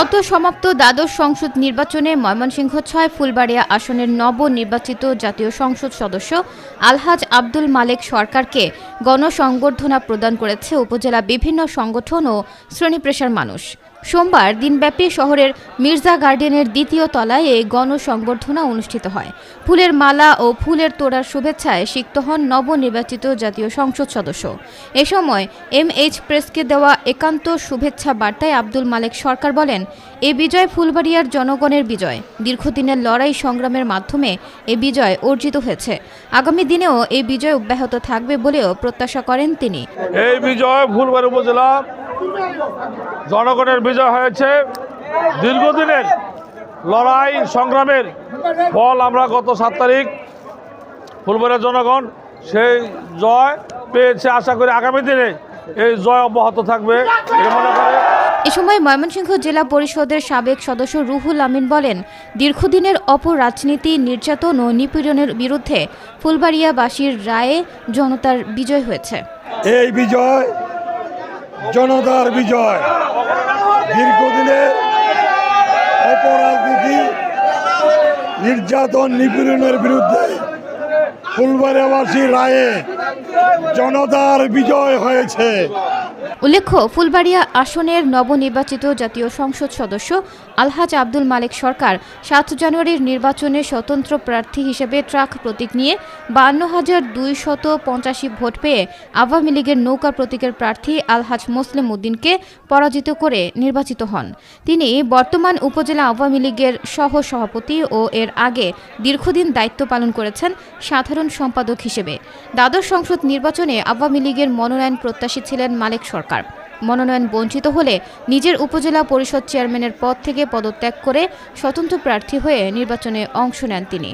সদ্য সমাপ্ত দ্বাদশ সংসদ নির্বাচনে ময়মনসিংহ ছয়, ফুলবাড়িয়া আসনের নবনির্বাচিত জাতীয় সংসদ সদস্য আলহাজ আব্দুল মালেক সরকারকে গণসংবর্ধনা প্রদান করেছে উপজেলা বিভিন্ন সংগঠন ও শ্রেণীপেশার মানুষ। সোমবার দিনব্যাপী শহরের মির্জা গার্ডেনের দ্বিতীয় তলায় এই গণসংবর্ধনা অনুষ্ঠিত হয়। ফুলের মালা ও ফুলের তোড়ার শুভেচ্ছায় সিক্ত হন নবনির্বাচিত জাতীয় সংসদ সদস্য। এ সময় এম এইচ প্রেসকে দেওয়া একান্ত শুভেচ্ছা বার্তায় আব্দুল মালেক সরকার বলেন, এ বিজয় ফুলবাড়িয়ার জনগণের বিজয়। দীর্ঘদিনের লড়াই সংগ্রামের মাধ্যমে এ বিজয় অর্জিত হয়েছে। আগামী দিনেও এই বিজয় অব্যাহত থাকবে বলেও প্রত্যাশা করেন তিনি। এই বিজয় উপজেলা জনগণের বিজয় হয়েছে। দীর্ঘদিনের লড়াই সংগ্রামের ফল আমরা গত সাত তারিখ ফুলবাড়ির জনগণ সেই জয় পেয়েছে। আশা করি আগামী দিনে এই জয় অব্যাহত থাকবে মনে করে। এ সময় ময়মনসিংহ জেলা পরিষদের সাবেক সদস্য রুহুল আমিন বলেন দীর্ঘদিনের অপর রাজনীতি নির্যাতন ও নিপীড়নের বিরুদ্ধে ফুলবাড়িয়াবাসীর রায়ে জনতার বিজয় হয়েছে। এই বিজয় জনতার বিজয়। দীর্ঘদিনের অপরাজনীতি নির্যাতন নিপীড়নের বিরুদ্ধে ফুলবাড়িয়াবাসী রায়ে জনতার বিজয় হয়েছে। উল্লেখ্য, ফুলবাড়িয়া আসনের নবনির্বাচিত জাতীয় সংসদ সদস্য আলহাজ আব্দুল মালেক সরকার সাত জানুয়ারির নির্বাচনে স্বতন্ত্র প্রার্থী হিসেবে ট্রাক প্রতীক নিয়ে বান্ন হাজার দুইশত পঁচাশি ভোট পেয়ে আওয়ামী লীগের নৌকা প্রতীকের প্রার্থী আলহাজ মুসলিম উদ্দিনকে পরাজিত করে নির্বাচিত হন। তিনি বর্তমান উপজেলা আওয়ামী লীগের সহ সভাপতি ও এর আগে দীর্ঘদিন দায়িত্ব পালন করেছেন সাধারণ সম্পাদক হিসেবে। দ্বাদশ সংসদ নির্বাচনে আওয়ামী লীগের মনোনয়ন প্রত্যাশী ছিলেন মালেক সরকার। মনোনয়ন বঞ্চিত হলে নিজের উপজেলা পরিষদ চেয়ারম্যানের পদ থেকে পদত্যাগ করে স্বতন্ত্র প্রার্থী হয়ে নির্বাচনে অংশ নেন তিনি।